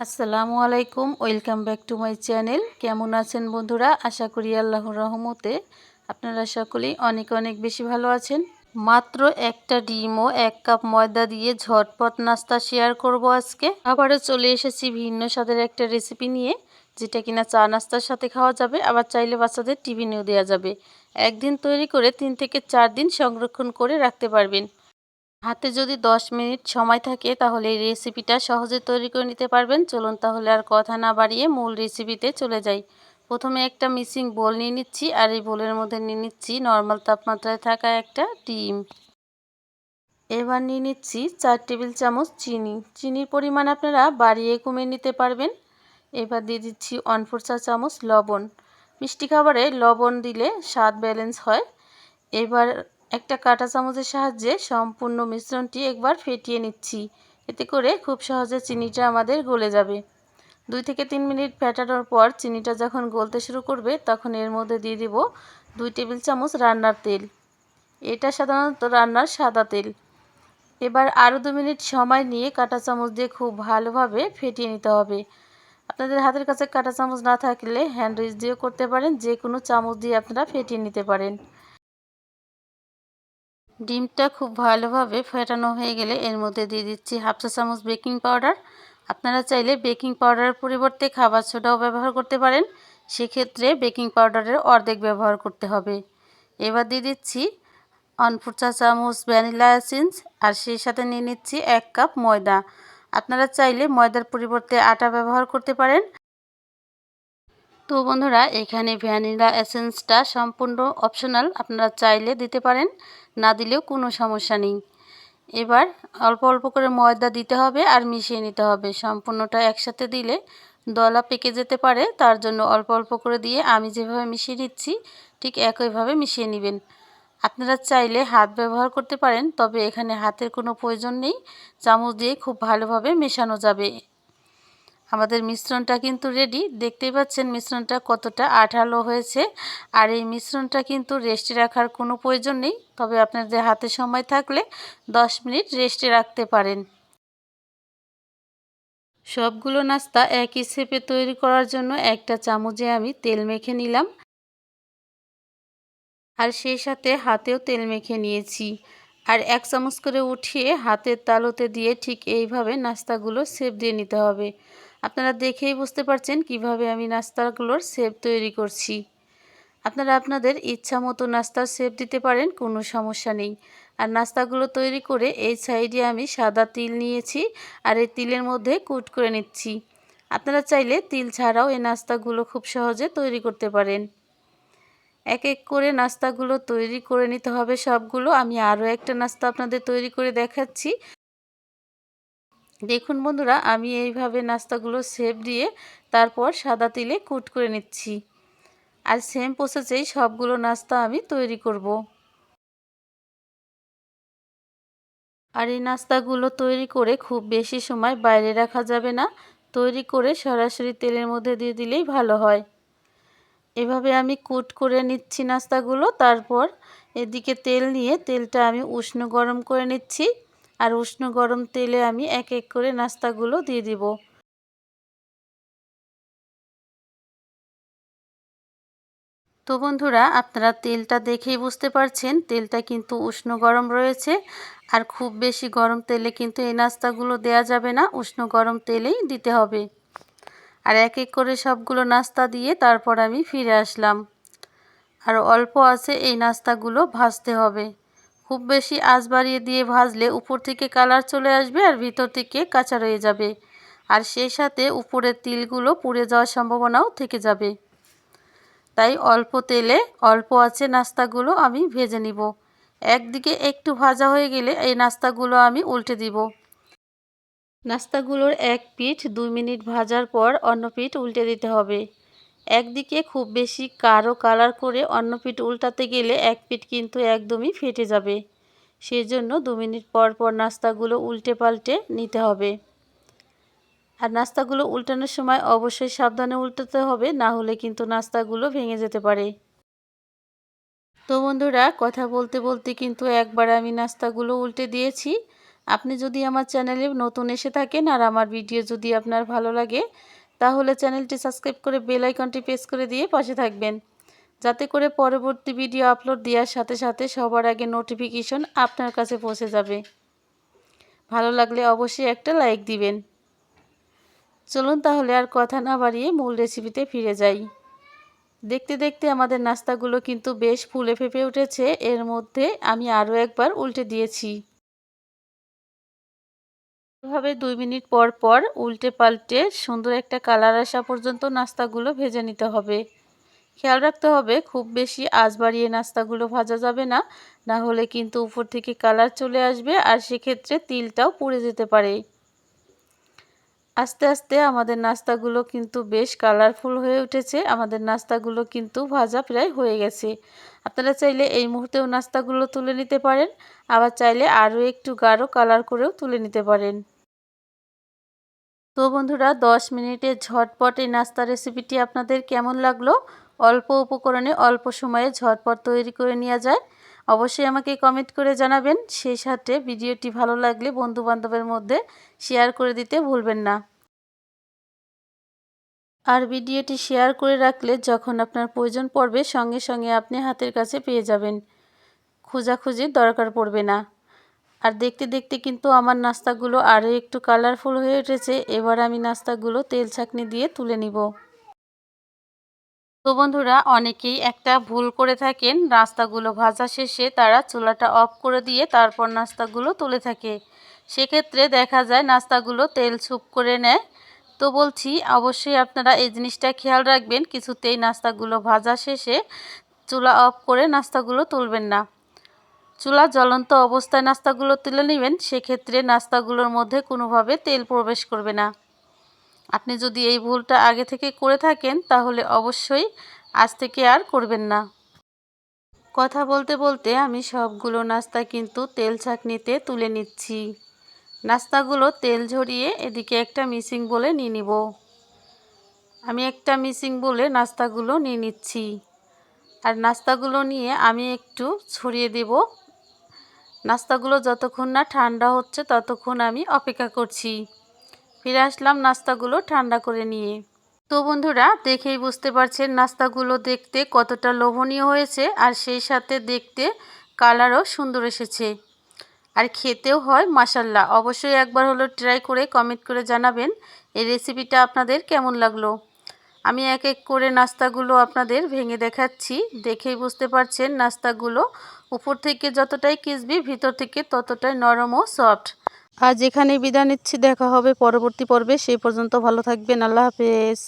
আসসালামু আলাইকুম, welcome back to my channel. কেমন আছেন বন্ধুরা? আশা করি আল্লাহর রহমতে আপনারা সকলেই অনেক অনেক বেশি ভালো আছেন। মাত্র একটা ডিম ও এক কাপ ময়দা দিয়ে ঝটপট নাস্তা শেয়ার করব আজকে। আবারও চলে এসেছি ভিন্ন স্বাদের একটা রেসিপি নিয়ে, যেটা কিনা চা নাস্তার সাথে খাওয়া যাবে, আবার চাইলে বাচ্চাদের টিফিনেও দেওয়া যাবে। একদিন তৈরি করে তিন থেকে চার দিন সংরক্ষণ করে রাখতে পারবেন। হাতে যদি 10 মিনিট সময় থাকে, তাহলে এই রেসিপিটা সহজে তৈরি করে নিতে পারবেন। চলুন তাহলে আর কথা না বাড়িয়ে মূল রেসিপিতে চলে যাই। প্রথমে একটা মিসিং বোল নিয়ে নিচ্ছি, আর এই বোলের মধ্যে নিয়ে নিচ্ছি নর্মাল তাপমাত্রায় থাকা একটা ডিম। এবার নিয়ে নিচ্ছি চার টেবিল চামচ চিনি। চিনির পরিমাণ আপনারা বাড়িয়ে কমিয়ে নিতে পারবেন। এবার দিয়ে দিচ্ছি ওয়ান ফোর চা চামচ লবণ। মিষ্টি খাবারে লবণ দিলে স্বাদ ব্যালেন্স হয়। এবার একটা কাঁটা চামচের সাহায্যে সম্পূর্ণ মিশ্রণটি একবার ফেটিয়ে নিচ্ছি। এতে করে খুব সহজে চিনিটা আমাদের গলে যাবে। দুই থেকে তিন মিনিট ফেটানোর পর চিনিটা যখন গলতে শুরু করবে, তখন এর মধ্যে দিয়ে দিব দুই টেবিল চামচ রান্নার তেল। এটা সাধারণত রান্নার সাদা তেল। এবার আরও দু মিনিট সময় নিয়ে কাঁটা চামচ দিয়ে খুব ভালোভাবে ফেটিয়ে নিতে হবে। আপনাদের হাতের কাছে কাঁটা চামচ না থাকলে হ্যান্ড উইচ দিয়েও করতে পারেন, যে কোনো চামচ দিয়ে আপনারা ফেটিয়ে নিতে পারেন। ডিমটা খুব ভালোভাবে ফেটানো হয়ে গেলে এর মধ্যে দিয়ে দিচ্ছি হাফ চা চামচ বেকিং পাউডার। আপনারা চাইলে বেকিং পাউডারের পরিবর্তে খাবার সোডাও ব্যবহার করতে পারেন। সেক্ষেত্রে বেকিং পাউডারের অর্ধেক ব্যবহার করতে হবে। এবার দিয়ে দিচ্ছি অনফুট চা চামচ ভ্যানিলা এসেন্স আর সেই সাথে নিয়ে নিচ্ছি এক কাপ ময়দা। আপনারা চাইলে ময়দার পরিবর্তে আটা ব্যবহার করতে পারেন। তো বন্ধুরা, এখানে ভ্যানিলা এসেন্সটা সম্পূর্ণ অপশনাল আপনারা চাইলে দিতে পারেন। না দিলেও কোনো সমস্যা নেই। এবার অল্প অল্প করে ময়দা দিতে হবে আর মিশিয়ে নিতে হবে। সম্পূর্ণটা একসাথে দিলে দলা পেকে যেতে পারে, তার জন্য অল্প অল্প করে দিয়ে আমি যেভাবে মিশিয়ে নিচ্ছি, ঠিক একইভাবে মিশিয়ে নেবেন। আপনারা চাইলে হাত ব্যবহার করতে পারেন, তবে এখানে হাতের কোনো প্রয়োজন নেই। চামচ দিয়ে খুব ভালোভাবে মেশানো যাবে। আমাদের মিশ্রণটা কিন্তু রেডি দেখতেই পাচ্ছেন মিশ্রণটা কতটা আঠালো হয়েছে। আর এই মিশ্রণটা কিন্তু রেস্টে রাখার কোনো প্রয়োজন নেই। তবে আপনাদের হাতে সময় থাকলে 10 মিনিট রেস্টে রাখতে পারেন। সবগুলো নাস্তা একই শেপে তৈরি করার জন্য একটা চামচে আমি তেল মেখে নিলাম। আর সেই সাথে হাতেও তেল মেখে নিয়েছি। আর এক চামচ করে উঠিয়ে হাতের তালুতে দিয়ে ঠিক এইভাবে নাস্তাগুলো সেপ দিয়ে নিতে হবে। আপনারা দেখেই বুঝতে পারছেন কীভাবে আমি নাস্তাগুলোর শেপ তৈরি করছি। আপনারা আপনাদের ইচ্ছা মতো নাস্তার শেপ দিতে পারেন, কোনো সমস্যা নেই। আর নাস্তাগুলো তৈরি করে এই সাইডে আমি সাদা তিল নিয়েছি আর এই তিলের মধ্যে কুট করে নিচ্ছি। আপনারা চাইলে তিল ছাড়াও এই নাস্তাগুলো খুব সহজে তৈরি করতে পারেন। এক এক করে নাস্তাগুলো তৈরি করে নিতে হবে সবগুলো। আমি আরও একটা নাস্তা আপনাদের তৈরি করে দেখাচ্ছি। দেখুন বন্ধুরা, আমি এইভাবে নাস্তাগুলো সেপ দিয়ে তারপর সাদা তিলে কুট করে নিচ্ছি। আর সেম প্রসেসেই সবগুলো নাস্তা আমি তৈরি করব। আর এই নাস্তাগুলো তৈরি করে খুব বেশি সময় বাইরে রাখা যাবে না। তৈরি করে সরাসরি তেলের মধ্যে দিয়ে দিলেই ভালো হয়। এভাবে আমি কুট করে নিচ্ছি নাস্তাগুলো। তারপর এদিকে তেল নিয়ে তেলটা আমি উষ্ণ গরম করে নিচ্ছি। আর উষ্ণ গরম তেলে আমি এক এক করে নাস্তাগুলো দিয়ে দিব। তো বন্ধুরা, আপনারা তেলটা দেখেই বুঝতে পারছেন, তেলটা কিন্তু উষ্ণ গরম রয়েছে। আর খুব বেশি গরম তেলে কিন্তু এই নাস্তাগুলো দেয়া যাবে না, উষ্ণ গরম তেলেই দিতে হবে। আর এক এক করে সবগুলো নাস্তা দিয়ে তারপর আমি ফিরে আসলাম। আর অল্প আছে এই নাস্তাগুলো ভাজতে হবে। খুব বেশি আঁচ বাড়িয়ে দিয়ে ভাজলে উপর থেকে কালার চলে আসবে আর ভিতর থেকে কাঁচা রয়ে যাবে। আর সেই সাথে উপরের তিলগুলো পুড়ে যাওয়ার সম্ভাবনাও থেকে যাবে। তাই অল্প তেলে অল্প আছে নাস্তাগুলো আমি ভেজে নিব। একদিকে একটু ভাজা হয়ে গেলে এই নাস্তাগুলো আমি উল্টে দিব। নাস্তাগুলোর এক পিঠ দুই মিনিট ভাজার পর অন্য পিঠ উল্টে দিতে হবে। একদিকে খুব বেশি কারও কালার করে অন্য পিঠ উল্টাতে গেলে এক পিঠ কিন্তু একদমই ফেটে যাবে। সেই জন্য দু মিনিট পর পর নাস্তাগুলো উল্টে পাল্টে নিতে হবে। আর নাস্তাগুলো উল্টানোর সময় অবশ্যই সাবধানে উল্টাতে হবে, না হলে কিন্তু নাস্তাগুলো ভেঙে যেতে পারে। তো বন্ধুরা, কথা বলতে বলতে কিন্তু একবার আমি নাস্তাগুলো উল্টে দিয়েছি। আপনি যদি আমার চ্যানেলে নতুন এসে থাকেন আর আমার ভিডিও যদি আপনার ভালো লাগে তাহলে চ্যানেলটি সাবস্ক্রাইব করে বেল আইকনটি প্রেস করে দিয়ে পাশে থাকবেন। যাতে করে পরবর্তী ভিডিও আপলোড দেওয়ার সাথে সাথে সবার আগে নোটিফিকেশন আপনার কাছে পৌঁছে যাবে। ভালো লাগলে অবশ্যই একটা লাইক দিবেন। চলুন তাহলে আর কথা না বাড়িয়ে মূল রেসিপিতে ফিরে যাই। দেখতে দেখতে আমাদের নাস্তাগুলো কিন্তু বেশ ফুলে ফেপে উঠেছে। এর মধ্যে আমি আরও একবার উল্টে দিয়েছি। এভাবে দুই মিনিট পর পর উল্টে পাল্টে সুন্দর একটা কালার আসা পর্যন্ত নাস্তাগুলো ভেজে নিতে হবে। খেয়াল রাখতে হবে, খুব বেশি আজ বাড়িয়ে নাস্তাগুলো ভাজা যাবে না না হলে কিন্তু উপর থেকে কালার চলে আসবে আর সেক্ষেত্রে তিলটাও পুড়ে যেতে পারে। আস্তে আস্তে আমাদের নাস্তাগুলো কিন্তু বেশ কালারফুল হয়ে উঠেছে, আমাদের নাস্তাগুলো কিন্তু ভাজা প্রায় হয়ে গেছে। আপনারা চাইলে এই মুহূর্তেও নাস্তাগুলো তুলে নিতে পারেন, আবার চাইলে আরও একটু গাঢ় কালার করেও তুলে নিতে পারেন। তো বন্ধুরা, দশ মিনিটে ঝটপট নাস্তা রেসিপিটি আপনাদের কেমন লাগল? অল্প উপকরণে অল্প সময়ে ঝটপট তৈরি করে নেওয়া যায়। অবশ্যই আমাকে কমেন্ট করে জানাবেন। সেই সাথে ভিডিওটি ভালো লাগলে বন্ধু বান্ধবের মধ্যে শেয়ার করে দিতে ভুলবেন না। আর ভিডিওটি শেয়ার করে রাখলে যখন আপনার প্রয়োজন পড়বে, সঙ্গে সঙ্গে আপনি হাতের কাছে পেয়ে যাবেন। খোঁজাখুঁজির দরকার পড়বে না। আর দেখতে দেখতে কিন্তু আমার নাস্তাগুলো আরও একটু কালারফুল হয়ে উঠেছে, এবার আমি নাস্তাগুলো তেল ছাকনি দিয়ে তুলে নিব। তো বন্ধুরা, অনেকেই একটা ভুল করে থাকেন, নাস্তাগুলো ভাজা শেষে তারা চুলাটা অফ করে দিয়ে তারপর নাস্তাগুলো তুলে থাকে। সেক্ষেত্রে দেখা যায় নাস্তাগুলো তেল ছুপ করে নেয়। তো বলছি, অবশ্যই আপনারা এই জিনিসটা খেয়াল রাখবেন, কিছুতেই নাস্তাগুলো ভাজা শেষে চুলা অফ করে নাস্তাগুলো তুলবেন না। চুলা জ্বলন্ত অবস্থায় নাস্তাগুলো তুলে নেবেন, সেক্ষেত্রে নাস্তাগুলোর মধ্যে কোনোভাবে তেল প্রবেশ করবে না। আপনি যদি এই ভুলটা আগে থেকে করে থাকেন, তাহলে অবশ্যই আজ থেকে আর করবেন না। কথা বলতে বলতে আমি সবগুলো নাস্তা কিন্তু তেল ছাঁকনিতে তুলে নিচ্ছি। নাস্তাগুলো তেল ঝরিয়ে এদিকে একটা মিসিং বলে নিয়ে নিব। আমি একটা মিসিং বলে নাস্তাগুলো নিয়ে নিচ্ছি। আর নাস্তাগুলো নিয়ে আমি একটু ছড়িয়ে দেব নাস্তাগুলো যতক্ষণ না ঠান্ডা হচ্ছে ততক্ষণ আমি অপেক্ষা করছি। ফিরে আসলাম নাস্তাগুলো ঠান্ডা করে নিয়ে। তো বন্ধুরা, দেখেই বুঝতে পারছেন নাস্তাগুলো দেখতে কতটা লোভনীয় হয়েছে আর সেই সাথে দেখতে কালারও সুন্দর এসেছে। আর খেতেও হয় মাসাল্লাহ অবশ্যই একবার হলো ট্রাই করে কমেন্ট করে জানাবেন এই রেসিপিটা আপনাদের কেমন লাগল। আমি এক এক করে নাস্তাগুলো আপনাদের ভেঙে দেখাচ্ছি। দেখেই বুঝতে পারছেন নাস্তাগুলো উপর থেকে যতটাই কিসবি ভিতর থেকে ততটাই নরম ও সফট। আজ এখানে বিদায় নিচ্ছি, দেখা হবে পরবর্তী পর্বে। সেই পর্যন্ত ভালো থাকবেন। আল্লাহ হাফেজ।